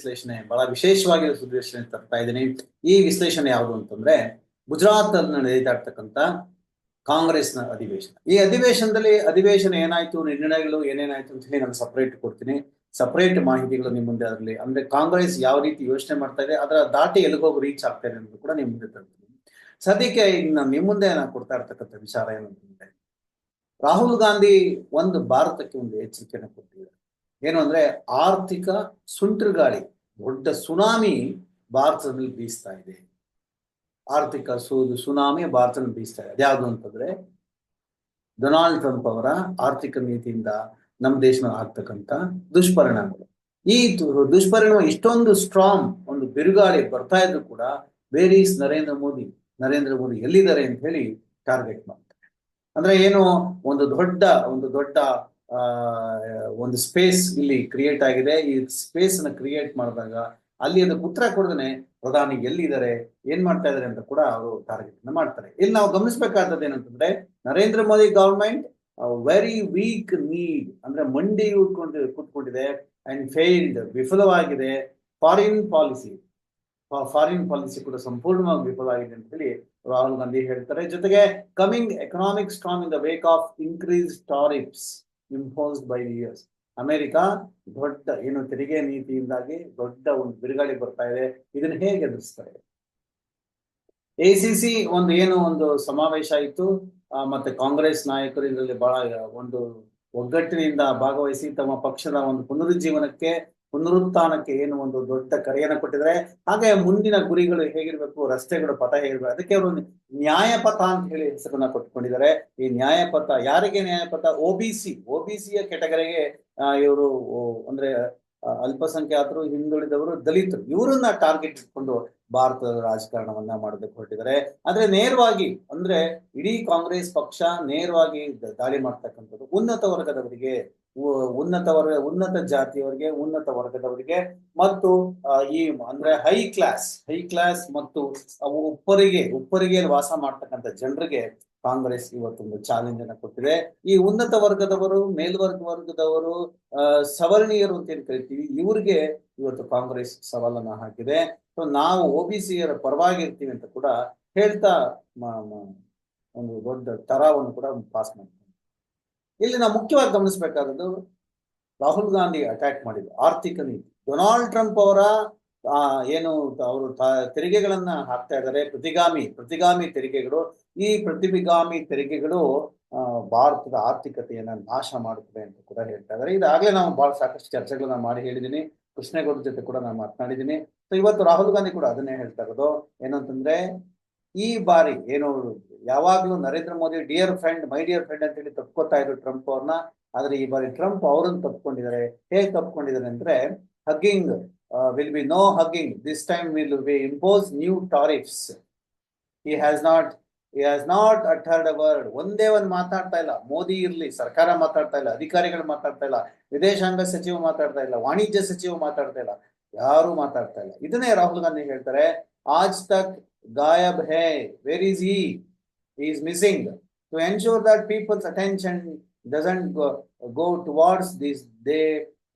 ವಿಶ್ಲೇಷಣೆ ಬಹಳ ವಿಶೇಷವಾಗಿ ವಿಶ್ಲೇಷಣೆ ತರ್ತಾ ಇದ್ದೀನಿ. ಈ ವಿಶ್ಲೇಷಣೆ ಯಾವುದು ಅಂತಂದ್ರೆ ಗುಜರಾತ್ ಅಲ್ಲಿ ನಡೀತಾ ಕಾಂಗ್ರೆಸ್ನ ಅಧಿವೇಶನ. ಈ ಅಧಿವೇಶನದಲ್ಲಿ ಅಧಿವೇಶನ ಏನಾಯ್ತು, ನಿರ್ಣಯಗಳು ಏನೇನಾಯ್ತು ಅಂತ ಹೇಳಿ ನಾನು ಸಪರೇಟ್ ಕೊಡ್ತೀನಿ. ಸಪರೇಟ್ ಮಾಹಿತಿಗಳು ನಿಮ್ಮ ಮುಂದೆ ಅದರಲ್ಲಿ. ಅಂದ್ರೆ ಕಾಂಗ್ರೆಸ್ ಯಾವ ರೀತಿ ಯೋಚನೆ ಮಾಡ್ತಾ ಇದೆ, ಅದರ ದಾಟಿ ಎಲ್ಲಿಗೋಗಿ ರೀಚ್ ಆಗ್ತಾ ಇದೆ ಅನ್ನೋದು ಕೂಡ ನಿಮ್ಮ ಮುಂದೆ ತರ್ತೀನಿ. ಸದ್ಯಕ್ಕೆ ಈಗ ನಾನು ನಿಮ್ಮ ಮುಂದೆ ನಾನು ಕೊಡ್ತಾ ಇರ್ತಕ್ಕಂಥ ವಿಚಾರ ಏನಂತಂದ್ರೆ ರಾಹುಲ್ ಗಾಂಧಿ ಒಂದು ಭಾರತಕ್ಕೆ ಒಂದು ಎಚ್ಚರಿಕೆಯನ್ನು ಕೊಟ್ಟಿದ್ದಾರೆ. ಏನು ಅಂದ್ರೆ ಆರ್ಥಿಕ ಸುಂಟರಗಾಳಿ ದೊಡ್ಡ ಸುನಾಮಿ ಭಾರತದಲ್ಲಿ ಬೀಸ್ತಾ ಇದೆ. ಆರ್ಥಿಕ ಸುನಾಮಿ ಭಾರತದಲ್ಲಿ ಬೀಸ್ತಾ ಇದೆ. ಅದ್ಯಾವುದು ಅಂತಂದ್ರೆ ಡೊನಾಲ್ಡ್ ಟ್ರಂಪ್ ಅವರ ಆರ್ಥಿಕ ನೀತಿಯಿಂದ ನಮ್ಮ ದೇಶದಲ್ಲಿ ಆಗ್ತಕ್ಕಂಥ ದುಷ್ಪರಿಣಾಮಗಳು. ಈ ದುಷ್ಪರಿಣಾಮ ಇಷ್ಟೊಂದು ಸ್ಟ್ರಾಂಗ್ ಒಂದು ಬಿರುಗಾಳಿ ಬರ್ತಾ ಇದ್ರು ಕೂಡ ವೇರ್ ಈಸ್ ನರೇಂದ್ರ ಮೋದಿ ನರೇಂದ್ರ ಮೋದಿ ಎಲ್ಲಿದ್ದಾರೆ ಅಂತ ಹೇಳಿ ಟಾರ್ಗೆಟ್ ಮಾಡ್ತಾರೆ. ಅಂದ್ರೆ ಏನು ಒಂದು ದೊಡ್ಡ ಒಂದು ದೊಡ್ಡ ಒಂದು ಸ್ಪೇಸ್ ಇಲ್ಲಿ ಕ್ರಿಯೇಟ್ ಆಗಿದೆ. ಈ ಸ್ಪೇಸ್ನ ಕ್ರಿಯೇಟ್ ಮಾಡಿದಾಗ ಅಲ್ಲಿ ಅದಕ್ಕೆ ಉತ್ತರ ಕೊಡದೇನೆ ಪ್ರಧಾನಿ ಎಲ್ಲಿದ್ದಾರೆ, ಏನ್ ಮಾಡ್ತಾ ಇದಾರೆ ಅಂತ ಕೂಡ ಅವರು ಟಾರ್ಗೆಟ್ ಅನ್ನ ಮಾಡ್ತಾರೆ. ಇಲ್ಲಿ ನಾವು ಗಮನಿಸಬೇಕಾದದ್ದು ಏನಂತಂದ್ರೆ, Narendra Modi government very weak kneed ಅಂದ್ರೆ ಮಂಡಿ ಉಟ್ಕೊಂಡು ಕುತ್ಕೊಂಡಿದೆ ಅಂಡ್ ಫೇಲ್ಡ್ ವಿಫಲವಾಗಿದೆ. ಫಾರಿನ್ ಪಾಲಿಸಿ ಫಾರಿನ್ ಪಾಲಿಸಿ ಕೂಡ ಸಂಪೂರ್ಣವಾಗಿ ವಿಫಲವಾಗಿದೆ ಅಂತ ಹೇಳಿ ರಾಹುಲ್ ಗಾಂಧಿ ಹೇಳ್ತಾರೆ. ಜೊತೆಗೆ coming economic strong in the wake of increase tariffs imposed by years America ದೊಡ್ಡ, ಏನು ತೆರಿಗೆ ನೀತಿಯಿಂದಾಗಿ ದೊಡ್ಡ ಒಂದು ಬಿರುಗಾಳಿ ಬರ್ತಾ ಇದೆ. ಇದನ್ನ ಹೇಗೆ ಎದುರಿಸ್ತಾರೆ ಸಿ ಒಂದು ಏನು ಒಂದು ಸಮಾವೇಶ ಆಯಿತು. ಮತ್ತೆ ಕಾಂಗ್ರೆಸ್ ನಾಯಕರು ಇದರಲ್ಲಿ ಬಹಳ ಒಂದು ಒಗ್ಗಟ್ಟಿನಿಂದ ಭಾಗವಹಿಸಿ ತಮ್ಮ ಪಕ್ಷದ ಒಂದು ಪುನರುಜ್ಜೀವನಕ್ಕೆ ಪುನರುತ್ಥಾನಕ್ಕೆ ಏನು ಒಂದು ದೊಡ್ಡ ಕರೆಯನ್ನು ಕೊಟ್ಟಿದ್ದಾರೆ. ಹಾಗೆ ಮುಂದಿನ ಗುರಿಗಳು ಹೇಗಿರ್ಬೇಕು, ರಸ್ತೆಗಳು, ಪಥ ಹೇಗಿರ್ಬೇಕು, ಅದಕ್ಕೆ ಅವರು ನ್ಯಾಯಪಥ ಅಂತ ಹೇಳಿ ಹೆಸರನ್ನ ಕೊಟ್ಕೊಂಡಿದ್ದಾರೆ ಈ ನ್ಯಾಯಪಥ, ಯಾರಿಗೆ ನ್ಯಾಯಪಥ? O B C O B ಸಿಯ ಕೆಟಗರಿಗೆ ಇವರು ಅಂದ್ರೆ ಅಲ್ಪಸಂಖ್ಯಾತರು, ಹಿಂದುಳಿದವರು, ದಲಿತರು, ಇವರನ್ನ ಟಾರ್ಗೆಟ್ ಇಟ್ಕೊಂಡು ಭಾರತದ ರಾಜಕಾರಣವನ್ನ ಮಾಡೋದಕ್ಕೆ ಹೊರಟಿದ್ದಾರೆ. ಆದ್ರೆ ನೇರವಾಗಿ, ಅಂದ್ರೆ ಇಡೀ ಕಾಂಗ್ರೆಸ್ ಪಕ್ಷ ನೇರವಾಗಿ ದಾಳಿ ಮಾಡ್ತಕ್ಕಂಥದ್ದು ಉನ್ನತ ವರ್ಗದವರಿಗೆ ಉನ್ನತ ವರ್ಗ, ಉನ್ನತ ಜಾತಿಯವರಿಗೆ, ಉನ್ನತ ವರ್ಗದವರಿಗೆ ಮತ್ತು ಈ ಅಂದ್ರೆ ಹೈ ಕ್ಲಾಸ್ ಹೈ ಕ್ಲಾಸ್ ಮತ್ತು ಉಪ್ಪರಿಗೆ, ಉಪ್ಪರಿಗೆಯಲ್ಲಿ ವಾಸ ಮಾಡ್ತಕ್ಕಂಥ ಜನರಿಗೆ ಕಾಂಗ್ರೆಸ್ ಇವತ್ತೊಂದು ಚಾಲೆಂಜ್ ಅನ್ನ ಕೊಟ್ಟಿದೆ. ಈ ಉನ್ನತ ವರ್ಗದವರು, ಮೇಲ್ವರ್ಗ ವರ್ಗದವರು ಸವರ್ಣೀಯರು ಅಂತ ಏನ್ ಕರಿತೀವಿ, ಇವ್ರಿಗೆ ಇವತ್ತು ಕಾಂಗ್ರೆಸ್ ಸವಾಲನ್ನ ಹಾಕಿದೆ. ಸೊ ನಾವು ಒ ಬಿ ಸಿಯರ ಪರವಾಗಿ ಇರ್ತೀವಿ ಅಂತ ಕೂಡ ಹೇಳ್ತಾ ಒಂದು ದೊಡ್ಡ ತರಾವನ್ನು ಕೂಡ ಪಾಸ್ ಮಾಡ್ತಾರೆ ಇಲ್ಲಿ ನಾವು ಮುಖ್ಯವಾಗಿ ಗಮನಿಸಬೇಕಾದದ್ದು ರಾಹುಲ್ ಗಾಂಧಿ ಅಟ್ಯಾಕ್ ಮಾಡಿದ್ರು. ಆರ್ಥಿಕ ನೀತಿ. ಡೊನಾಲ್ಡ್ ಟ್ರಂಪ್ ಅವರ ಏನು ಅವರು ತೆರಿಗೆಗಳನ್ನ ಹಾಕ್ತಾ ಇದ್ದಾರೆ. ಪ್ರತಿಗಾಮಿ ಪ್ರತಿಗಾಮಿ ತೆರಿಗೆಗಳು. ಈ ಪ್ರತಿಗಾಮಿ ತೆರಿಗೆಗಳು ಭಾರತದ ಆರ್ಥಿಕತೆಯನ್ನ ನಾಶ ಮಾಡುತ್ತದೆ ಅಂತ ಕೂಡ ಹೇಳ್ತಾ ಇದ್ದಾರೆ. ಇದಾಗಲೇ ನಾವು ಬಹಳ ಸಾಕಷ್ಟು ಚರ್ಚೆಗಳನ್ನ ಮಾಡಿ ಹೇಳಿದ್ದೀನಿ ಕೃಷ್ಣೇಗೌಡ ಜೊತೆ ಕೂಡ ನಾನು ಮಾತನಾಡಿದ್ದೀನಿ ಸೊ ಇವತ್ತು ರಾಹುಲ್ ಗಾಂಧಿ ಕೂಡ ಅದನ್ನೇ ಹೇಳ್ತಾ ಇರೋದು. ಏನಂತಂದ್ರೆ, ಈ ಬಾರಿ ಏನು ಯಾವಾಗ್ಲೂ Narendra Modi dear friend, my dear friend ಅಂತ ಹೇಳಿ ತಪ್ಕೋತಾ ಇದ್ರು ಟ್ರಂಪ್ ಅವ್ರನ್ನ. ಆದ್ರೆ ಈ ಬಾರಿ ಟ್ರಂಪ್ ಅವರನ್ನು ತಪ್ಕೊಂಡಿದ್ದಾರೆ. ಹೇಗೆ ತಪ್ಕೊಂಡಿದ್ದಾರೆ ಅಂದ್ರೆ hugging will be no hugging this time will be impose new tariffs he has not he has not uttered a word ಒಂದೇ ಒಂದು ಮಾತಾಡ್ತಾ ಇಲ್ಲ. ಮೋದಿ ಇರ್ಲಿ, ಸರ್ಕಾರ ಮಾತಾಡ್ತಾ ಇಲ್ಲ, ಅಧಿಕಾರಿಗಳು ಮಾತಾಡ್ತಾ ಇಲ್ಲ, ವಿದೇಶಾಂಗ ಸಚಿವ ಮಾತಾಡ್ತಾ ಇಲ್ಲ, ವಾಣಿಜ್ಯ ಸಚಿವ ಮಾತಾಡ್ತಾ ಇಲ್ಲ, ಯಾರು ಮಾತಾಡ್ತಾ ಇಲ್ಲ. ಇದನ್ನೇ ರಾಹುಲ್ ಗಾಂಧಿ ಹೇಳ್ತಾರೆ, ಆಜ್ ತಕ್ ಗಾಯಬ್ ಹೇ where is he is missing that people's attention people's go, go go towards this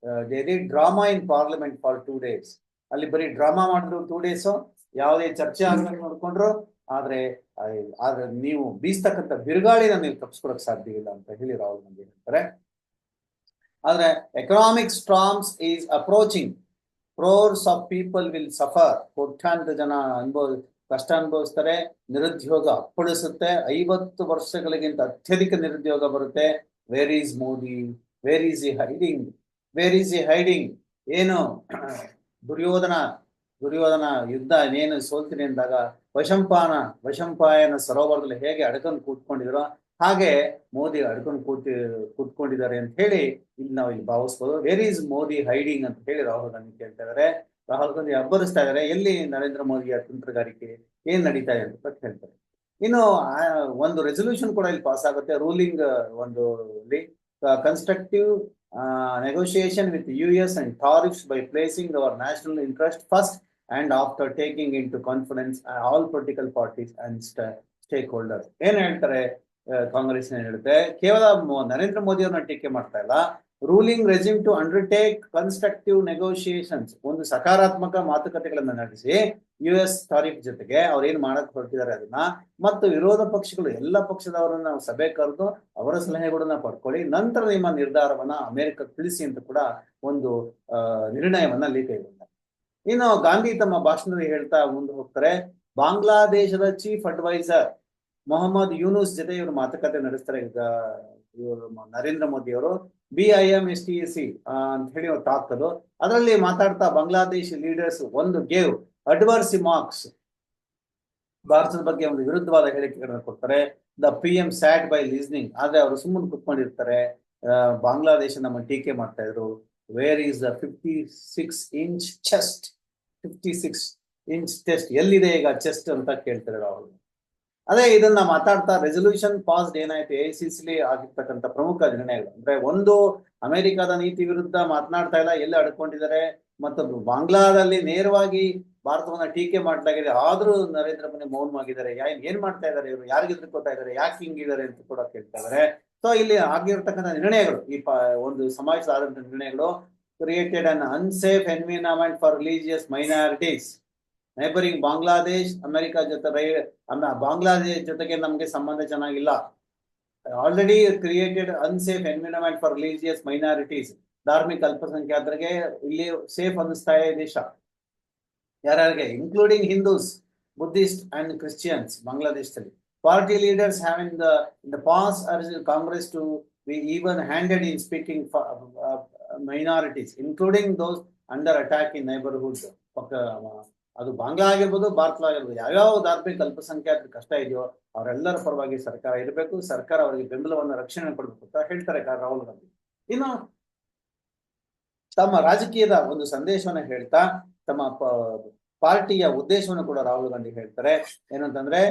uh, they did drama in parliament for two days ಅಲ್ಲಿ ಬರೀ ಡ್ರಾಮಾ ಮಾಡಿದ್ರು ಟೂ ಡೇಸ್ ಯಾವುದೇ ಚರ್ಚೆ ಆಗಬೇಕು ನೋಡ್ಕೊಂಡ್ರು. ಆದ್ರೆ ಆದ್ರೆ ನೀವು ಬೀಸ್ತಕ್ಕಂಥ ಬಿರುಗಾಳಿನ ನೀವು ತಪ್ಪಿಸ್ಕೊಳಕ್ ಸಾಧ್ಯ ಇಲ್ಲ ಅಂತ ಹೇಳಿ ರಾಹುಲ್ ಗಾಂಧಿ ಹೇಳ್ತಾರೆ. ಆದ್ರೆ economic storms is approaching crores of people will suffer ಕೋಟ್ಯಾಂತರ ಜನ ಅನುಭವ ಕಷ್ಟ ಅನುಭವಿಸ್ತಾರೆ, ನಿರುದ್ಯೋಗ ಅಪ್ಪಳಿಸುತ್ತೆ, ಐವತ್ತು ವರ್ಷಗಳಿಗಿಂತ ಅತ್ಯಧಿಕ ನಿರುದ್ಯೋಗ ಬರುತ್ತೆ. Where is Modi where is he hiding where is he hiding ಏನು? ದುರ್ಯೋಧನ ದುರ್ಯೋಧನ ಯುದ್ಧ ಏನು ಸೋಲ್ತೀನಿ ಅಂದಾಗ ವಶಂಪಾನ, ವಶಂಪಾಯನ ಸರೋವರದಲ್ಲಿ ಹೇಗೆ ಅಡ್ಕೊಂಡು ಕೂತ್ಕೊಂಡಿದ್ರು ಹಾಗೆ ಮೋದಿ ಅಡ್ಕೊಂಡು ಕೂತಿ, ಕೂತ್ಕೊಂಡಿದ್ದಾರೆ ಅಂತ ಹೇಳಿ ಇಲ್ಲಿ ನಾವು ಇಲ್ಲಿ ಭಾವಿಸ್ಬೋದು. ವೇರ್ ಈಸ್ ಮೋದಿ ಹೈಡಿಂಗ್ ಅಂತ ಹೇಳಿ ರಾಹುಲ್ ಗಾಂಧಿ ಕೇಳ್ತಾ ಇದಾರೆ ರಾಹುಲ್ ಗಾಂಧಿ ಅಬ್ಬರಿಸ್ತಾ ಇದ್ದಾರೆ. ಎಲ್ಲಿ ನರೇಂದ್ರ ಮೋದಿಯ ತಂತ್ರಗಾರಿಕೆ ಏನ್ ನಡೀತಾ ಇದೆ ಅಂತ ಹೇಳ್ತಾರೆ. ಇನ್ನು ಒಂದು ರೆಸೊಲ್ಯೂಷನ್ ಕೂಡ ಇಲ್ಲಿ ಪಾಸ್ ಆಗುತ್ತೆ. ರೂಲಿಂಗ್ ಒಂದು constructive negotiation with U S and tariffs by placing our national interest first and after taking into confidence all political parties and stakeholders ಏನ್ ಹೇಳ್ತಾರೆ ಕಾಂಗ್ರೆಸ್ ಏನ್ ಹೇಳುತ್ತೆ ಕೇವಲ ನರೇಂದ್ರ ಮೋದಿ ಅವ್ರನ್ನ ಟೀಕೆ ಮಾಡ್ತಾ ಇಲ್ಲ. Ruling regime to undertake constructive negotiations ಒಂದು ಸಕಾರಾತ್ಮಕ ಮಾತುಕತೆಗಳನ್ನು ನಡೆಸಿ ಯು ಎಸ್ ತಾರೀಫ್ ಜೊತೆಗೆ ಏನ್ ಮಾಡಕ್ ಹೊರಟಿದ್ದಾರೆ ಅದನ್ನ ಮತ್ತು ವಿರೋಧ ಪಕ್ಷಗಳು ಎಲ್ಲ ಪಕ್ಷದವರನ್ನ ಸಭೆ ಕರೆದು ಅವರ ಸಲಹೆಗಳನ್ನ ಪಡ್ಕೊಳ್ಳಿ. ನಂತರ ನಿಮ್ಮ ನಿರ್ಧಾರವನ್ನ ಅಮೆರಿಕ ತಿಳಿಸಿ ಅಂತ ಕೂಡ ಒಂದು ನಿರ್ಣಯವನ್ನ ಅಲ್ಲಿ ಕೈಗೊಂಡ ಇನ್ನು ಗಾಂಧಿ ತಮ್ಮ ಭಾಷಣದಲ್ಲಿ ಹೇಳ್ತಾ ಮುಂದೆ ಹೋಗ್ತಾರೆ, ಬಾಂಗ್ಲಾದೇಶದ ಚೀಫ್ ಅಡ್ವೈಸರ್ ಮೊಹಮ್ಮದ್ ಯೂನುಸ್ ಜೊತೆ ಇವರು ಮಾತುಕತೆ ನಡೆಸ್ತಾರೆ ನರೇಂದ್ರ ಮೋದಿ ಅವರು B I M S T C ಅಂತ ಹೇಳಿ ಅದು. ಅದರಲ್ಲಿ ಮಾತಾಡ್ತಾ ಬಾಂಗ್ಲಾದೇಶ್ ಲೀಡರ್ಸ್ ಒಂದು ಗೇವ್ ಅಡ್ವರ್ಸ್ ಮಾರ್ಕ್ಸ್ ಭಾರತದ ಬಗ್ಗೆ ಒಂದು ವಿರುದ್ಧವಾದ ಹೇಳಿಕೆಗಳನ್ನ ಕೊಡ್ತಾರೆ. The P M sat by listening ಆದ್ರೆ ಅವರು ಸುಮ್ಮನೆ ಕುತ್ಕೊಂಡಿರ್ತಾರೆ. ಬಾಂಗ್ಲಾದೇಶ ನಮ್ಮ ಟೀಕೆ ಮಾಡ್ತಾ ಇದ್ರು. Where is the fifty six inch chest fifty six inch chest ಎಲ್ಲಿದೆ ಈಗ ಚೆಸ್ಟ್ ಅಂತ ಕೇಳ್ತಾರೆ ರಾಹುಲ್ ಅದೇ ಇದನ್ನ ಮಾತಾಡ್ತಾ ರೆಸೊಲ್ಯೂಷನ್ ಪಾಸ್ಡ್ ಏನಾಯ್ತು? ಎ ಸಿ ಸಿಲಿ ಆಗಿರ್ತಕ್ಕಂಥ ಪ್ರಮುಖ ನಿರ್ಣಯಗಳು. ಅಂದ್ರೆ ಒಂದು, ಅಮೆರಿಕದ ನೀತಿ ವಿರುದ್ಧ ಮಾತನಾಡ್ತಾ ಇಲ್ಲ, ಎಲ್ಲಿ ಅಡ್ಕೊಂಡಿದ್ದಾರೆ? ಮತ್ತು ಬಾಂಗ್ಲಾದಲ್ಲಿ ನೇರವಾಗಿ ಭಾರತವನ್ನ ಟೀಕೆ ಮಾಡ್ಲಾಗಿದೆ. ಆದ್ರೂ ನರೇಂದ್ರ ಮೋದಿ ಮೌನವಾಗಿದ್ದಾರೆ. ಏನ್ ಮಾಡ್ತಾ ಇದ್ದಾರೆ ಇವರು? ಯಾರಿಗೆ ಎದುರ್ಕೋತಾ ಇದ್ದಾರೆ? ಯಾಕೆ ಹಿಂಗಿದ್ದಾರೆ ಅಂತ ಕೂಡ ಕೇಳ್ತಾ ಇದ್ದಾರೆ. ಸೊ ಇಲ್ಲಿ ಆಗಿರ್ತಕ್ಕಂಥ ನಿರ್ಣಯಗಳು, ಈ ಒಂದು ಸಮಾಜದ ಆದಂತ ನಿರ್ಣಯಗಳು created an unsafe environment for religious minorities neighbouring Bangladesh America ಜೊತೆ ರೈ ಬಾಂಗ್ಲಾದೇಶ್ ಜೊತೆಗೆ ನಮಗೆ ಸಂಬಂಧ ಚೆನ್ನಾಗಿಲ್ಲ. Already created unsafe environment for religious minorities ಧಾರ್ಮಿಕ ಅಲ್ಪಸಂಖ್ಯಾತರಿಗೆ ಇಲ್ಲಿ ಸೇಫ್ ಅನ್ನಿಸ್ತಾ ಇದೆ ದೇಶ ಯಾರ್ಯಾರಿಗೆ? Including Hindus Buddhist and Christians ಬಾಂಗ್ಲಾದೇಶದಲ್ಲಿ party leaders have in the the past Congress to be even handed in speaking minorities including those under attack in neighbourhood ಅದು ಬಾಂಗ್ಲಾ ಆಗಿರ್ಬೋದು ಭಾರತ ಆಗಿರ್ಬೋದು, ಯಾವ್ಯಾವ ಧಾರ್ಮಿಕ ಅಲ್ಪಸಂಖ್ಯಾತರ ಕಷ್ಟ ಇದೆಯೋ ಅವರೆಲ್ಲರ ಪರವಾಗಿ ಸರ್ಕಾರ ಇರಬೇಕು, ಸರ್ಕಾರ ಅವರಿಗೆ ಬೆಂಬಲವನ್ನು ರಕ್ಷಣೆ ಕೊಡಬೇಕು ಅಂತ ಹೇಳ್ತಾರೆ ರಾಹುಲ್ ಗಾಂಧಿ. ಇನ್ನು ತಮ್ಮ ರಾಜಕೀಯದ ಒಂದು ಸಂದೇಶವನ್ನ ಹೇಳ್ತಾ, ತಮ್ಮ ಪಾರ್ಟಿಯ ಉದ್ದೇಶವನ್ನು ಕೂಡ ರಾಹುಲ್ ಗಾಂಧಿ ಹೇಳ್ತಾರೆ. ಏನಂತಂದ್ರೆ,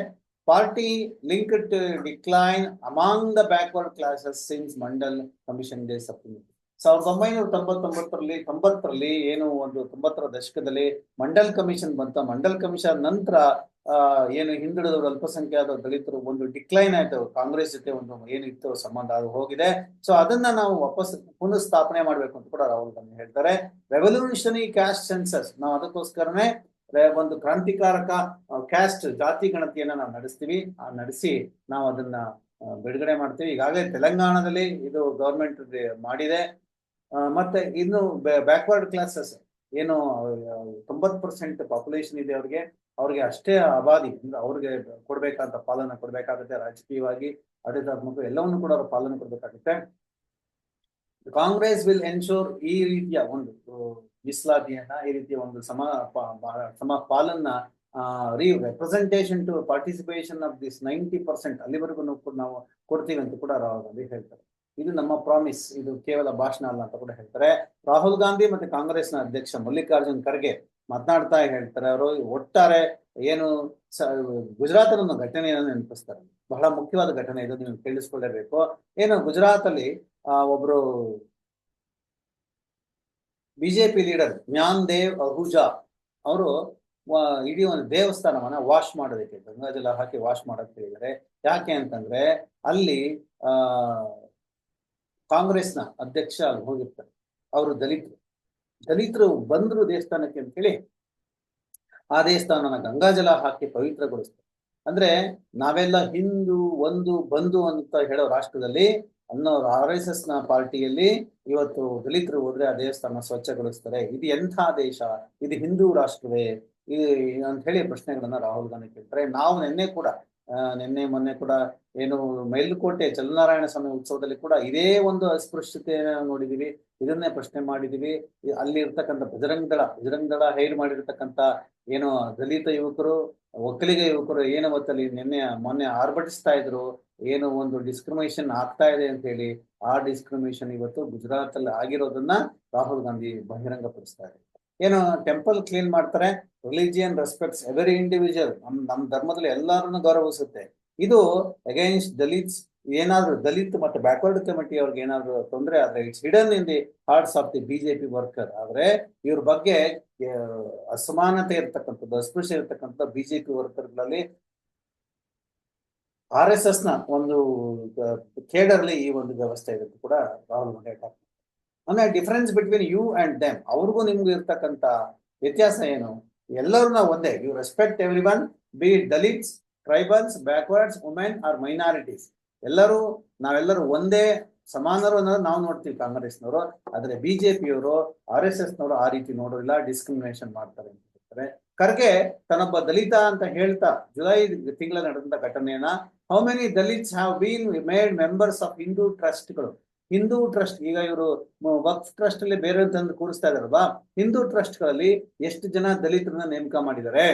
party link to decline among the backward classes since Mandal commission day supplement ಸಾವಿರದ ಒಂಬೈನೂರ ತೊಂಬತ್ತೊಂಬತ್ತರಲ್ಲಿ, ತೊಂಬತ್ತರಲ್ಲಿ ಏನು ಒಂದು ತೊಂಬತ್ತರ ದಶಕದಲ್ಲಿ ಮಂಡಲ್ ಕಮಿಷನ್ ಬಂತ. ಮಂಡಲ್ ಕಮಿಷನ್ ನಂತರ ಏನು ಹಿಂದುಳಿದವರು ಅಲ್ಪಸಂಖ್ಯಾತ ದಲಿತರು ಒಂದು ಡಿಕ್ಲೈನ್ ಆಯ್ತು. ಕಾಂಗ್ರೆಸ್ ಜೊತೆ ಒಂದು ಏನಿತ್ತು ಸಂಬಂಧ ಅದು ಹೋಗಿದೆ. ಸೊ ಅದನ್ನ ನಾವು ವಾಪಸ್ ಪುನಃ ಸ್ಥಾಪನೆ ಮಾಡ್ಬೇಕು ಅಂತ ಕೂಡ ರಾಹುಲ್ ಗಾಂಧಿ ಹೇಳ್ತಾರೆ. ರೆವಲ್ಯೂಷನರಿ ಕ್ಯಾಸ್ಟ್ ಸೆನ್ಸಸ್, ನಾವು ಅದಕ್ಕೋಸ್ಕರನೇ ಒಂದು ಕ್ರಾಂತಿಕಾರಕ ಕ್ಯಾಸ್ಟ್ ಜಾತಿ ಗಣತಿಯನ್ನ ನಾವು ನಡೆಸ್ತೀವಿ. ಆ, ನಡೆಸಿ ನಾವು ಅದನ್ನ ಬಿಡುಗಡೆ ಮಾಡ್ತೀವಿ. ಈಗಾಗಲೇ ತೆಲಂಗಾಣದಲ್ಲಿ ಇದು ಗೌರ್ಮೆಂಟ್ ಮಾಡಿದೆ. ಮತ್ತೆ ಇನ್ನು ಬ್ಯಾಕ್ವರ್ಡ್ ಕ್ಲಾಸಸ್ ಏನು ತೊಂಬತ್ ಪರ್ಸೆಂಟ್ ಪಾಪ್ಯುಲೇಷನ್ ಇದೆ ಅವ್ರಿಗೆ. ಅವ್ರಿಗೆ ಅಷ್ಟೇ ಅಬಾದಿ. ಅಂದ್ರೆ ಅವ್ರಿಗೆ ಕೊಡ್ಬೇಕಂತ ಪಾಲನೆ ಕೊಡ್ಬೇಕಾಗುತ್ತೆ. ರಾಜಕೀಯವಾಗಿ ಆಡಳಿತಾತ್ಮಕ ಎಲ್ಲವನ್ನು ಕೂಡ ಅವ್ರ ಪಾಲನೆ ಕೊಡ್ಬೇಕಾಗುತ್ತೆ. ಕಾಂಗ್ರೆಸ್ ವಿಲ್ ಎನ್ಶೋರ್ ಈ ರೀತಿಯ ಒಂದು ಮಿಸ್ಲಾತಿಯನ್ನ, ಈ ರೀತಿಯ ಒಂದು ಸಮ ಸಮ ಪಾಲನ್ನ ರೀ representation to participation of this ninety percent ಅಲ್ಲಿವರೆಗೂ ನಾವು ಕೊಡ್ತೀವಿ ಅಂತ ಕೂಡ ರಾಹುಲ್ ಗಾಂಧಿ ಹೇಳ್ತಾರೆ. ಇದು ನಮ್ಮ ಪ್ರಾಮಿಸ್ ಇದು ಕೇವಲ ಭಾಷಣ ಅಲ್ಲ ಅಂತ ಕೂಡ ಹೇಳ್ತಾರೆ. ರಾಹುಲ್ ಗಾಂಧಿ ಮತ್ತೆ ಕಾಂಗ್ರೆಸ್ನ ಅಧ್ಯಕ್ಷ ಮಲ್ಲಿಕಾರ್ಜುನ್ ಖರ್ಗೆ ಮಾತನಾಡ್ತಾ ಹೇಳ್ತಾರೆ ಅವರು. ಒಟ್ಟಾರೆ ಏನು ಗುಜರಾತ್ ಒಂದು ಘಟನೆಯನ್ನು ನೆನಪಿಸ್ತಾರೆ. ಬಹಳ ಮುಖ್ಯವಾದ ಘಟನೆ ಇದು, ನೀವು ಕೇಳಿಸ್ಕೊಳ್ಳೇಬೇಕು. ಏನು ಗುಜರಾತ್ ಅಲ್ಲಿ ಒಬ್ರು ಬಿಜೆಪಿ ಲೀಡರ್ ಮ್ಯಾನ್ ದೇವ್ ಅಹುಜಾ ಅವರು ಇಡೀ ಒಂದು ದೇವಸ್ಥಾನವನ್ನ ವಾಶ್ ಮಾಡೋದಕ್ಕೆ ಗಂಗಾಜಲ ಹಾಕಿ ವಾಶ್ ಮಾಡಕ್ ಹೇಳಿದ್ದಾರೆ ಯಾಕೆ ಅಂತಂದ್ರೆ ಅಲ್ಲಿ, ಆ ಕಾಂಗ್ರೆಸ್ನ ಅಧ್ಯಕ್ಷ ಅಲ್ಲಿ ಹೋಗಿರ್ತಾರೆ ಅವರು ದಲಿತರು. ದಲಿತರು ಬಂದ್ರು ದೇವಸ್ಥಾನಕ್ಕೆ ಅಂತ ಹೇಳಿ ಆ ದೇವಸ್ಥಾನನ ಗಂಗಾಜಲ ಹಾಕಿ ಪವಿತ್ರಗೊಳಿಸ್ತಾರೆ. ಅಂದ್ರೆ ನಾವೆಲ್ಲ ಹಿಂದೂ, ಒಂದು, ಬಂಧು ಅಂತ ಹೇಳೋ ರಾಷ್ಟ್ರದಲ್ಲಿ ಅನ್ನೋ ಆರ್ ಎಸ್ ಎಸ್ನ ಪಾರ್ಟಿಯಲ್ಲಿ ಇವತ್ತು ದಲಿತರು ಹೋದ್ರೆ ಆ ದೇವಸ್ಥಾನ ಸ್ವಚ್ಛಗೊಳಿಸ್ತಾರೆ. ಇದು ಎಂಥ ದೇಶ? ಇದು ಹಿಂದೂ ರಾಷ್ಟ್ರವೇ? ಇದು ಅಂತ ಹೇಳಿ ಪ್ರಶ್ನೆಗಳನ್ನ ರಾಹುಲ್ ಗಾಂಧಿ ಕೇಳ್ತಾರೆ. ನಾವು ನಿನ್ನೆ ಕೂಡ ನಿನ್ನೆ ಮೊನ್ನೆ ಕೂಡ ಏನು ಮೇಲುಕೋಟೆ ಚಲನಾರಾಯಣ ಸ್ವಾಮಿ ಉತ್ಸವದಲ್ಲಿ ಕೂಡ ಇದೇ ಒಂದು ಅಸ್ಪೃಶ್ಯತೆಯನ್ನು ನೋಡಿದೀವಿ. ಇದನ್ನೇ ಪ್ರಶ್ನೆ ಮಾಡಿದೀವಿ. ಅಲ್ಲಿ ಇರ್ತಕ್ಕಂಥ ಬಜರಂಗ್ ದಳ ಬಜರಂಗ್ ದಳ ಹೈರ್ ಮಾಡಿರ್ತಕ್ಕಂಥ ಏನು ದಲಿತ ಯುವಕರು, ಒಕ್ಕಲಿಗ ಯುವಕರು ಏನು ಅವತ್ತಲ್ಲಿ ನಿನ್ನೆ, ಮೊನ್ನೆ ಆರ್ಭಟಿಸ್ತಾ ಇದ್ರು. ಏನು ಒಂದು ಡಿಸ್ಕ್ರಿಮಿನೇಷನ್ ಆಗ್ತಾ ಇದೆ ಅಂತ ಹೇಳಿ ಆ ಡಿಸ್ಕ್ರಿಮಿನೇಷನ್ ಇವತ್ತು ಗುಜರಾತ್ ಅಲ್ಲಿ ಆಗಿರೋದನ್ನ ರಾಹುಲ್ ಗಾಂಧಿ ಬಹಿರಂಗಪಡಿಸ್ತಾ ಇದೆ ಏನು ಟೆಂಪಲ್ ಕ್ಲೀನ್ ಮಾಡ್ತಾರೆ ರಿಲಿಜಿಯನ್ ರೆಸ್ಪೆಕ್ಟ್ಸ್ ಎವರಿ ಇಂಡಿವಿಜುವಲ್ ನಮ್ ನಮ್ ಧರ್ಮದಲ್ಲಿ ಎಲ್ಲರನ್ನು ಗೌರವಿಸುತ್ತೆ. ಇದು ಅಗೈನ್ಸ್ಟ್ ದಲಿತ್ಸ್ ಏನಾದ್ರು ದಲಿತ್ ಮತ್ತೆ ಬ್ಯಾಕ್ವರ್ಡ್ ಕಮಿಟಿ ಅವ್ರಿಗೆ ಏನಾದ್ರು ತೊಂದರೆ ಆದ್ರೆ it's hidden in the hearts of the BJP worker ಆದ್ರೆ ಇವ್ರ ಬಗ್ಗೆ ಅಸಮಾನತೆ ಇರ್ತಕ್ಕಂಥದ್ದು, ಅಸ್ಪೃಶ್ಯ ಇರ್ತಕ್ಕಂಥ ಬಿಜೆಪಿ ವರ್ಕರ್ಗಳಲ್ಲಿ ಆರ್ ಎಸ್ ಎಸ್ನ ಒಂದು ಕೇಡರ್ಲಿ ಈ ಒಂದು ವ್ಯವಸ್ಥೆ ಇರೋದು ಕೂಡ ರಾಹುಲ್ ಗಾಂಧಿ ಆಮೇಲೆ difference between you and them ಅವ್ರಿಗೂ ನಿಮ್ಗೂ ಇರ್ತಕ್ಕಂತ ವ್ಯತ್ಯಾಸ ಏನು? ಎಲ್ಲರೂ ನಾವು ಒಂದೇ. You respect every one be Dalits tribals backwards women or minorities ಎಲ್ಲರೂ, ನಾವೆಲ್ಲರೂ ಒಂದೇ ಸಮಾನರು ಅನ್ನೋದು ನಾವು ನೋಡ್ತೀವಿ ಕಾಂಗ್ರೆಸ್ನವರು. ಆದ್ರೆ ಬಿಜೆಪಿಯವರು ಆರ್ ಎಸ್ ಎಸ್ ನವರು ಆ ರೀತಿ ನೋಡೋದಿಲ್ಲ ಡಿಸ್ಕ್ರಿಮಿನೇಷನ್ ಮಾಡ್ತಾರೆ ಅಂತ ಹೇಳ್ತಾರೆ. ಖರ್ಗೆ ತನ್ನೊಬ್ಬ ದಲಿತ ಅಂತ ಹೇಳ್ತಾ ಜುಲೈ ತಿಂಗಳ ನಡೆದಂತ ಘಟನೆಯನ್ನ how many Dalits have been made members of Hindu ಟ್ರಸ್ಟ್ಗಳು ಹಿಂದೂ ಟ್ರಸ್ಟ್, ಈಗ ಇವರು ವಕ್ಫ್ ಟ್ರಸ್ಟ್ ಅಲ್ಲಿ ಬೇರೆ ತಂದು ಕೂಡಿಸ್ತಾ ಇದಾರಲ್ವಾ ಹಿಂದೂ ಟ್ರಸ್ಟ್ಗಳಲ್ಲಿ ಎಷ್ಟು ಜನ ದಲಿತರನ್ನ ನೇಮಕ ಮಾಡಿದ್ದಾರೆ?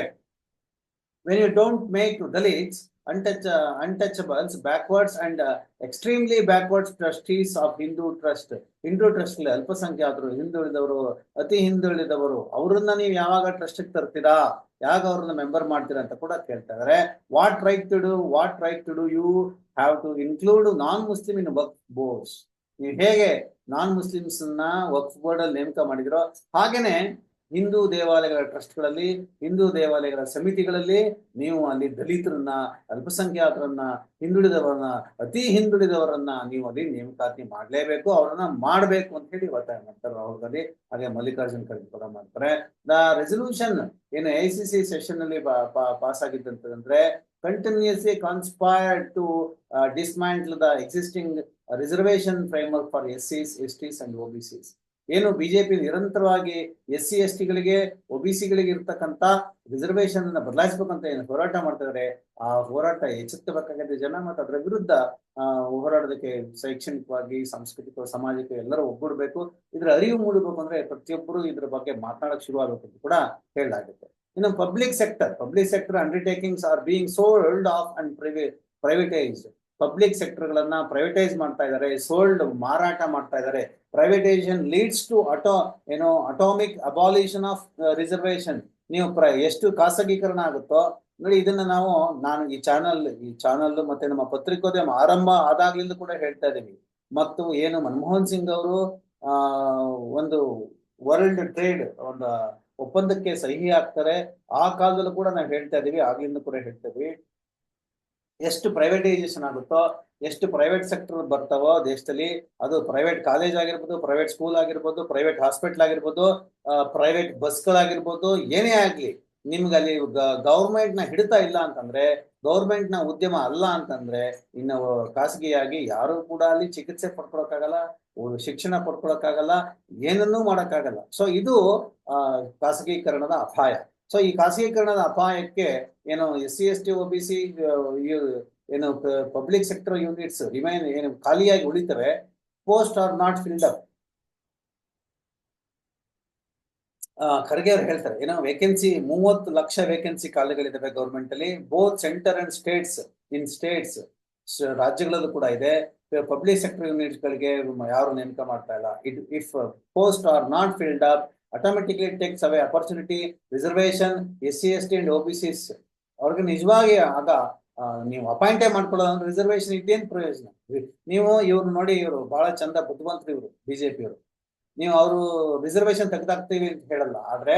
When you don't make Dalits untouch untouchables backwards and extremely backwards trustees of Hindu trust Hindu trust ಅಲ್ಪಸಂಖ್ಯಾತರು ಹಿಂದುಳಿದವರು ಅತಿ ಹಿಂದುಳಿದವರು ಅವ್ರನ್ನ ನೀವು ಯಾವಾಗ ಟ್ರಸ್ಟ್ ತರ್ತೀರಾ? ಯಾವಾಗ ಅವ್ರನ್ನ ಮೆಂಬರ್ ಮಾಡ್ತೀರಾ ಅಂತ ಕೂಡ ಕೇಳ್ತಾ ಇದಾರೆ. What right to do what right to do you have to include non Muslim in Waqf boards ನೀವು ಹೇಗೆ ನಾನ್ ಮುಸ್ಲಿಮ್ಸ್ನ ವಕ್ಫ್ ಬೋರ್ಡ್ ಅಲ್ಲಿ ನೇಮಕ ಮಾಡಿದ್ರೋ ಹಾಗೇನೆ ಹಿಂದೂ ದೇವಾಲಯಗಳ ಟ್ರಸ್ಟ್ಗಳಲ್ಲಿ, ಹಿಂದೂ ದೇವಾಲಯಗಳ ಸಮಿತಿಗಳಲ್ಲಿ ನೀವು ಅಲ್ಲಿ ದಲಿತರನ್ನ, ಅಲ್ಪಸಂಖ್ಯಾತರನ್ನ, ಹಿಂದುಳಿದವರನ್ನ, ಅತಿ ಹಿಂದುಳಿದವರನ್ನ ನೀವು ಅಲ್ಲಿ ನೇಮಕಾತಿ ಮಾಡಲೇಬೇಕು, ಅವರನ್ನ ಮಾಡಬೇಕು ಅಂತ ಹೇಳಿ ಒತ್ತಾಯ ಮಾಡ್ತಾರೆ ರಾಹುಲ್ ಗಾಂಧಿ. ಹಾಗೆ ಮಲ್ಲಿಕಾರ್ಜುನ್ ಖರ್ಗೆ ಕೂಡ ಮಾಡ್ತಾರೆ. ದ ರೆಸೊಲ್ಯೂಷನ್ ಏನು ಐ ಸಿ ಸಿ ಸೆಷನ್ ಅಲ್ಲಿ ಪಾಸ್ ಆಗಿದ್ದಂತಂದ್ರೆ continuously conspired to dismantle the existing reservation framework for S Cs S Ts and O B Cs ಏನು ಬಿಜೆಪಿ ನಿರಂತರವಾಗಿ ಎಸ್ ಸಿ ಎಸ್ ಟಿಗಳಿಗೆ ಒ ಬಿ ಸಿಗಳಿಗೆ ರಿಸರ್ವೇಶನ್ ಅನ್ನ ಬದಲಾಯಿಸಬೇಕಂತ ಏನು ಹೋರಾಟ ಮಾಡ್ತಿದ್ದಾರೆ ಆ ಹೋರಾಟ ಎಚ್ಚೆತ್ತಬೇಕಾಗಿದೆ ಜನ ಮತ್ತು ಅದರ ವಿರುದ್ಧ ಹೋರಾಡೋದಕ್ಕೆ ಶೈಕ್ಷಣಿಕವಾಗಿ ಸಾಂಸ್ಕೃತಿಕ ಸಮಾಜಕ್ಕೆ ಎಲ್ಲರೂ ಒಗ್ಗೂಡ್ಬೇಕು. ಇದ್ರ ಅರಿವು ಮೂಡಬೇಕು ಅಂದ್ರೆ ಪ್ರತಿಯೊಬ್ಬರು ಇದ್ರ ಬಗ್ಗೆ ಮಾತನಾಡಕ್ ಶುರು ಆಗ್ಬೇಕು ಕೂಡ ಹೇಳಲಾಗುತ್ತೆ. ಇನ್ನು public sector public sector undertakings are being sold off and privatized. Public ಸೆಕ್ಟರ್ಗಳನ್ನ privatise ಮಾಡ್ತಾ ಇದ್ದಾರೆ ಸೋಲ್ಡ್ ಮಾರಾಟ ಮಾಡ್ತಾ ಇದ್ದಾರೆ ಪ್ರೈವೇಟೈಸೇಷನ್ ಲೀಡ್ಸ್ ಟು ಅಟೋ ಏನೋ ಅಟೋಮಿಕ್ ಅಬಾಲಿಷನ್ ಆಫ್ ರಿಸರ್ವೇಶನ್ ನೀವು ಎಷ್ಟು ಖಾಸಗೀಕರಣ ಆಗುತ್ತೋ, ನೋಡಿ ಇದನ್ನ ನಾವು, ನಾನು ಈ ಚಾನಲ್ ಈ ಚಾನಲ್ ಮತ್ತೆ ನಮ್ಮ ಪತ್ರಿಕೋದ್ಯಮ ಆರಂಭ ಆದಾಗ್ಲಿಂದ ಕೂಡ ಹೇಳ್ತಾ ಇದ್ದೀವಿ. ಮತ್ತು ಏನು ಮನಮೋಹನ್ ಸಿಂಗ್ ಅವರು ಒಂದು ವರ್ಲ್ಡ್ ಟ್ರೇಡ್ ಒಂದು ಒಪ್ಪಂದಕ್ಕೆ ಸಹಿ ಆಗ್ತಾರೆ ಆ ಕಾಲದಲ್ಲೂ ಕೂಡ ನಾವು ಹೇಳ್ತಾ ಇದೀವಿ ಆಗ್ಲಿಂದ ಕೂಡ ಹೇಳ್ತಾ ಇದೀವಿ. ಎಷ್ಟು ಪ್ರೈವೇಟೈಸೇಷನ್ ಆಗುತ್ತೋ, ಎಷ್ಟು ಪ್ರೈವೇಟ್ ಸೆಕ್ಟರ್ ಬರ್ತಾವೋ ದೇಶದಲ್ಲಿ, ಅದು ಪ್ರೈವೇಟ್ ಕಾಲೇಜ್ ಆಗಿರ್ಬೋದು ಪ್ರೈವೇಟ್ ಸ್ಕೂಲ್ ಆಗಿರ್ಬೋದು ಪ್ರೈವೇಟ್ ಹಾಸ್ಪಿಟಲ್ ಆಗಿರ್ಬೋದು ಪ್ರೈವೇಟ್ ಬಸ್ಗಳಾಗಿರ್ಬೋದು ಏನೇ ಆಗ್ಲಿ, ನಿಮ್ಗೆ ಅಲ್ಲಿ ಗೌರ್ಮೆಂಟ್ನ ಹಿಡಿತಾ ಇಲ್ಲ ಅಂತಂದ್ರೆ ಗೌರ್ಮೆಂಟ್ನ ಉದ್ಯಮ ಅಲ್ಲ ಅಂತಂದ್ರೆ, ಇನ್ನು ಖಾಸಗಿಯಾಗಿ ಯಾರು ಕೂಡ ಅಲ್ಲಿ ಚಿಕಿತ್ಸೆ ಪಡ್ಕೊಳಕ್ಕಾಗಲ್ಲ ಶಿಕ್ಷಣ ಪಡ್ಕೊಳಕ್ಕಾಗಲ್ಲ, ಏನನ್ನೂ ಮಾಡೋಕ್ಕಾಗಲ್ಲ. ಸೊ ಇದು ಖಾಸಗೀಕರಣದ ಅಪಾಯ. ಸೊ ಈ ಖಾಸಗೀಕರಣದ ಅಪಾಯಕ್ಕೆ ಏನು S C, S T O B, C ಏನು ಪಬ್ಲಿಕ್ ಸೆಕ್ಟರ್ ಯೂನಿಟ್ಸ್ ರಿಮೈನ್ ಏನು ಖಾಲಿಯಾಗಿ ಉಳಿತವೆ post are not filled up Kharge ಅವ್ರು ಹೇಳ್ತಾರೆ, ಏನೋ ವೇಕೆನ್ಸಿ ಮೂವತ್ತು ಲಕ್ಷ ವೇಕೆನ್ಸಿ ಖಾಲಿಗಳಿದ್ದಾವೆ ಗೌರ್ಮೆಂಟ್ ಅಲ್ಲಿ both centre and states in states ರಾಜ್ಯಗಳಲ್ಲೂ ಕೂಡ ಇದೆ. ಪಬ್ಲಿಕ್ ಸೆಕ್ಟರ್ ಯೂನಿಟ್ ಗಳಿಗೆ ಯಾರು ನೇಮಕ ಮಾಡ್ತಾ ಇಲ್ಲ. It if post are not filled up automatically takes away opportunity reservation S C S T and O B Cs ಅವ್ರಿಗೆ ನಿಜವಾಗಿ ಆಗ ನೀವು ಅಪಾಯಿಂಟೇ ಮಾಡ್ಕೊಳ್ಳೋದು ರಿಸರ್ವೇಶನ್ ಇದೇನು ಪ್ರಯೋಜನ? ನೀವು ಇವ್ರು ನೋಡಿ ಇವರು ಬಹಳ ಚಂದ ಬುದ್ಧಿವಂತರು ಇವರು ಬಿಜೆಪಿಯವರು ನೀವು ಅವರು ರಿಸರ್ವೇಶನ್ ತೆಗೆದಾಕ್ತೀವಿ ಅಂತ ಹೇಳಲ್ಲ, ಆದ್ರೆ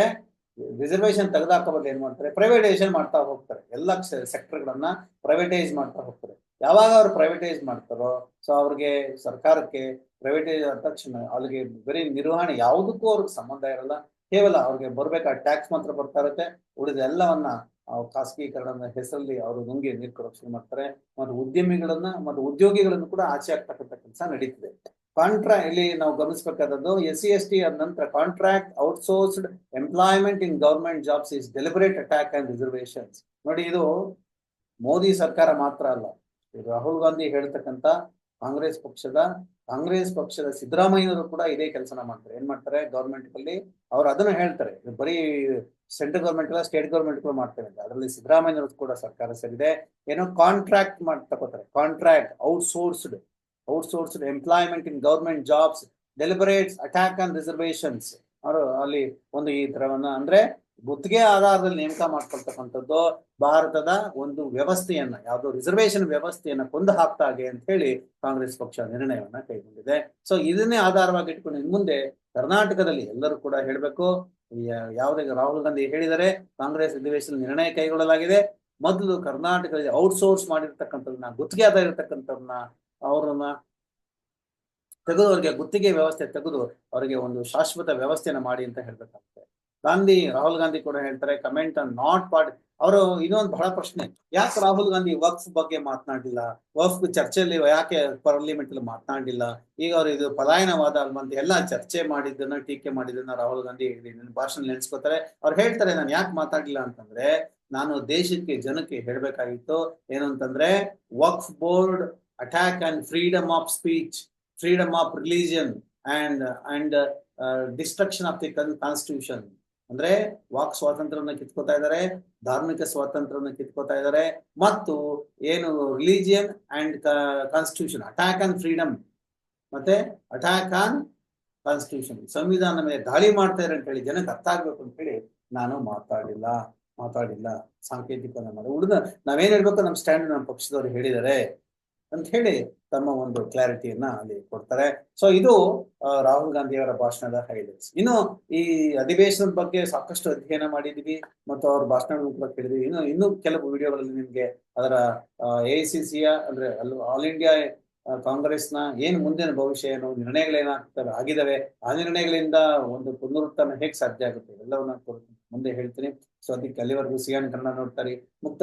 ರಿಸರ್ವೇಶನ್ ತೆಗೆದಾಕೋಬಲ್ಲ ಏನ್ ಮಾಡ್ತಾರೆ? ಪ್ರೈವೇಟೈಸೇಷನ್ ಮಾಡ್ತಾ ಹೋಗ್ತಾರೆ. ಎಲ್ಲ ಸೆಕ್ಟರ್ಗಳನ್ನ ಪ್ರೈವೇಟೈಸ್ ಮಾಡ್ತಾ ಹೋಗ್ತಾರೆ. ಯಾವಾಗ ಅವ್ರು ಪ್ರೈವೇಟೈಸ್ ಮಾಡ್ತಾರೋ ಸೊ ಅವ್ರಿಗೆ ಸರ್ಕಾರಕ್ಕೆ ಪ್ರೈವೇಟೈಸ್ ಆದ ತಕ್ಷಣ ಅವ್ರಿಗೆ ಬರೀ ನಿರ್ವಹಣೆ ಯಾವುದಕ್ಕೂ ಅವ್ರಿಗೆ ಸಂಬಂಧ ಇರಲ್ಲ. ಕೇವಲ ಅವ್ರಿಗೆ ಬರ್ಬೇಕಾದ ಟ್ಯಾಕ್ಸ್ ಮಾತ್ರ ಬರ್ತಾ ಇರುತ್ತೆ. ಉಳಿದ ಎಲ್ಲವನ್ನ ಖಾಸಗೀಕರಣದ ಹೆಸರಲ್ಲಿ ಅವರು ನುಂಗಿ ನೀರು ಶುರು ಮಾಡ್ತಾರೆ. ಮತ್ತು ಉದ್ಯಮಿಗಳನ್ನ ಮತ್ತು ಉದ್ಯೋಗಿಗಳನ್ನು ಕೂಡ ಆಚೆ ಆಗ್ತಕ್ಕಂಥ ಕೆಲಸ ನಡೀತಿದೆ. ಕಾಂಟ್ರಾ ಇಲ್ಲಿ ನಾವು ಗಮನಿಸಬೇಕಾದದ್ದು ಎಸ್ ಸಿ ಎಸ್ ಟಿ ಆದ ನಂತರ contract outsourced employment in government jobs is deliberate attack and reservations ನೋಡಿ ಇದು ಮೋದಿ ಸರ್ಕಾರ ಮಾತ್ರ ಅಲ್ಲ. ರಾಹುಲ್ ಗಾಂಧಿ ಹೇಳ್ತಕ್ಕಂಥ ಕಾಂಗ್ರೆಸ್ ಪಕ್ಷದ ಕಾಂಗ್ರೆಸ್ ಪಕ್ಷದ ಸಿದ್ದರಾಮಯ್ಯನವರು ಕೂಡ ಇದೇ ಕೆಲಸನ ಮಾಡ್ತಾರೆ. ಏನ್ ಮಾಡ್ತಾರೆ? ಗೌರ್ಮೆಂಟ್ ಅಲ್ಲಿ ಅವ್ರು ಅದನ್ನ ಹೇಳ್ತಾರೆ. ಬರೀ ಸೆಂಟ್ರಲ್ ಗೌರ್ಮೆಂಟ್ ಅಲ್ಲ ಸ್ಟೇಟ್ ಗೌರ್ಮೆಂಟ್ ಕೂಡ ಮಾಡ್ತಾರೆ ಅಂತ. ಅದರಲ್ಲಿ ಸಿದ್ದರಾಮಯ್ಯನವರು ಕೂಡ ಸರ್ಕಾರ ಸೇರಿದೆ. ಏನೋ ಕಾಂಟ್ರಾಕ್ಟ್ ಮಾಡಿ ತಗೋತಾರೆ. Contract outsourced outsourced employment in government jobs deliberates attack on reservations ಅವರು ಅಲ್ಲಿ ಒಂದು ಈ ತರವನ್ನ ಅಂದ್ರೆ ಗುತ್ತಿಗೆ ಆಧಾರದಲ್ಲಿ ನೇಮಕ ಮಾಡ್ಕೊಳ್ತಕ್ಕಂಥದ್ದು ಭಾರತದ ಒಂದು ವ್ಯವಸ್ಥೆಯನ್ನ, ಯಾವ್ದೋ ರಿಸರ್ವೇಶನ್ ವ್ಯವಸ್ಥೆಯನ್ನ ಕೊಂದು ಹಾಕ್ತಾಗೆ ಅಂತ ಹೇಳಿ ಕಾಂಗ್ರೆಸ್ ಪಕ್ಷ ನಿರ್ಣಯವನ್ನ ಕೈಗೊಂಡಿದೆ. ಸೊ ಇದನ್ನೇ ಆಧಾರವಾಗಿ ಇಟ್ಕೊಂಡು ಇನ್ ಮುಂದೆ ಕರ್ನಾಟಕದಲ್ಲಿ ಎಲ್ಲರೂ ಕೂಡ ಹೇಳ್ಬೇಕು. ಯಾವುದೇ ರಾಹುಲ್ ಗಾಂಧಿ ಹೇಳಿದರೆ ಕಾಂಗ್ರೆಸ್ ಅಧಿವೇಶನ ನಿರ್ಣಯ ಕೈಗೊಳ್ಳಲಾಗಿದೆ. ಮೊದಲು ಕರ್ನಾಟಕದಲ್ಲಿ ಔಟ್ಸೋರ್ಸ್ ಮಾಡಿರ್ತಕ್ಕಂಥದನ್ನ ಗುತ್ತಿಗೆ ಆಧಾರ ಇರತಕ್ಕಂಥದನ್ನ ಅವ್ರನ್ನ ತೆಗೆದು ಅವರಿಗೆ ಗುತ್ತಿಗೆ ವ್ಯವಸ್ಥೆ ತೆಗೆದು ಅವರಿಗೆ ಒಂದು ಶಾಶ್ವತ ವ್ಯವಸ್ಥೆನ ಮಾಡಿ ಅಂತ ಹೇಳ್ಬೇಕಾಗುತ್ತೆ. ಗಾಂಧಿ, ರಾಹುಲ್ ಗಾಂಧಿ ಕೂಡ ಹೇಳ್ತಾರೆ ಕಮೆಂಟ್ ನಾಟ್ ಪಾರ್ಟ್ ಅವರು ಇನ್ನೊಂದು ಬಹಳ ಪ್ರಶ್ನೆ, ಯಾಕೆ ರಾಹುಲ್ ಗಾಂಧಿ ವಕ್ಫ್ ಬಗ್ಗೆ ಮಾತನಾಡಿಲ್ಲ? ವಕ್ಫ್ ಚರ್ಚೆಯಲ್ಲಿ ಯಾಕೆ ಪಾರ್ಲಿಮೆಂಟ್ ಅಲ್ಲಿ ಮಾತನಾಡಿಲ್ಲ? ಈಗ ಅವರು ಇದು ಪಲಾಯನವಾದ ಅಲ್ವಂತ ಎಲ್ಲ ಚರ್ಚೆ ಮಾಡಿದ್ದನ್ನ, ಟೀಕೆ ಮಾಡಿದ್ದನ್ನ ರಾಹುಲ್ ಗಾಂಧಿ ಭಾಷಣ ನೆನೆಸ್ಕೋತಾರೆ. ಅವ್ರು ಹೇಳ್ತಾರೆ, ನಾನು ಯಾಕೆ ಮಾತಾಡಿಲ್ಲ ಅಂತಂದ್ರೆ, ನಾನು ದೇಶಕ್ಕೆ ಜನಕ್ಕೆ ಹೇಳ್ಬೇಕಾಗಿತ್ತು ಏನು ಅಂತಂದ್ರೆ Waqf board attack and freedom of speech freedom of religion and and destruction of the constitution ಅಂದ್ರೆ ವಾಕ್ ಸ್ವಾತಂತ್ರ್ಯವನ್ನ ಕಿತ್ಕೋತಾ ಇದ್ದಾರೆ, ಧಾರ್ಮಿಕ ಸ್ವಾತಂತ್ರ್ಯವನ್ನ ಕಿತ್ಕೋತಾ ಇದ್ದಾರೆ, ಮತ್ತು ಏನು religion and constitution attack on freedom ಮತ್ತೆ ಅಟ್ಯಾಕ್ ಆನ್ ಕಾನ್ಸ್ಟಿಟ್ಯೂಷನ್ ಸಂವಿಧಾನ ಮೇಲೆ ದಾಳಿ ಮಾಡ್ತಾ ಇದ್ರೆ ಅಂತ ಹೇಳಿ ಜನಕ್ಕೆ ಅರ್ಥ ಆಗ್ಬೇಕು ಅಂತ ಹೇಳಿ ನಾನು ಮಾತಾಡಿಲ್ಲ ಮಾತಾಡಿಲ್ಲ. ಸಾಂಕೇತಿಕ ಉಳಿದ ನಾವೇನ್ ಹೇಳ್ಬೇಕು? ನಮ್ಮ ಸ್ಟ್ಯಾಂಡ್ ನಮ್ಮ ಪಕ್ಷದವ್ರು ಹೇಳಿದ್ದಾರೆ ಅಂತ ಹೇಳಿ ತಮ್ಮ ಒಂದು ಕ್ಲಾರಿಟಿಯನ್ನ ಅಲ್ಲಿ ಕೊಡ್ತಾರೆ. ಸೊ ಇದು ರಾಹುಲ್ ಗಾಂಧಿ ಅವರ ಭಾಷಣದ ಹೈಲೈಟ್ಸ್ ಇನ್ನು, ಈ ಅಧಿವೇಶನದ ಬಗ್ಗೆ ಸಾಕಷ್ಟು ಅಧ್ಯಯನ ಮಾಡಿದೀವಿ ಮತ್ತು ಅವ್ರ ಭಾಷಣ ಕೂಡ ಕೇಳಿದೀವಿ. ಇನ್ನು ಇನ್ನು ಕೆಲವು ವಿಡಿಯೋಗಳಲ್ಲಿ ನಿಮ್ಗೆ ಅದರ ಎ ಸಿಯ ಅಂದ್ರೆ ಅಲ್ಲಿ ಆಲ್ ಇಂಡಿಯಾ ನ ಏನ್ ಮುಂದಿನ ಭವಿಷ್ಯ ಏನು ನಿರ್ಣಯಗಳೇನಾಗ್ತವೆ ಆಗಿದಾವೆ, ಆ ನಿರ್ಣಯಗಳಿಂದ ಒಂದು ಪುನರುತ್ಥಾನ ಹೇಗೆ ಸಾಧ್ಯ ಆಗುತ್ತೆ, ಎಲ್ಲವನ್ನ ಮುಂದೆ ಹೇಳ್ತೀನಿ. ಸೊ ಅದಕ್ಕೆ ಅಲ್ಲಿವರೆಗೂ ಸಿಯಾನ್ ಕನ್ನಡ ನೋಡ್ತಾರೆ. ಮುಕ್ತ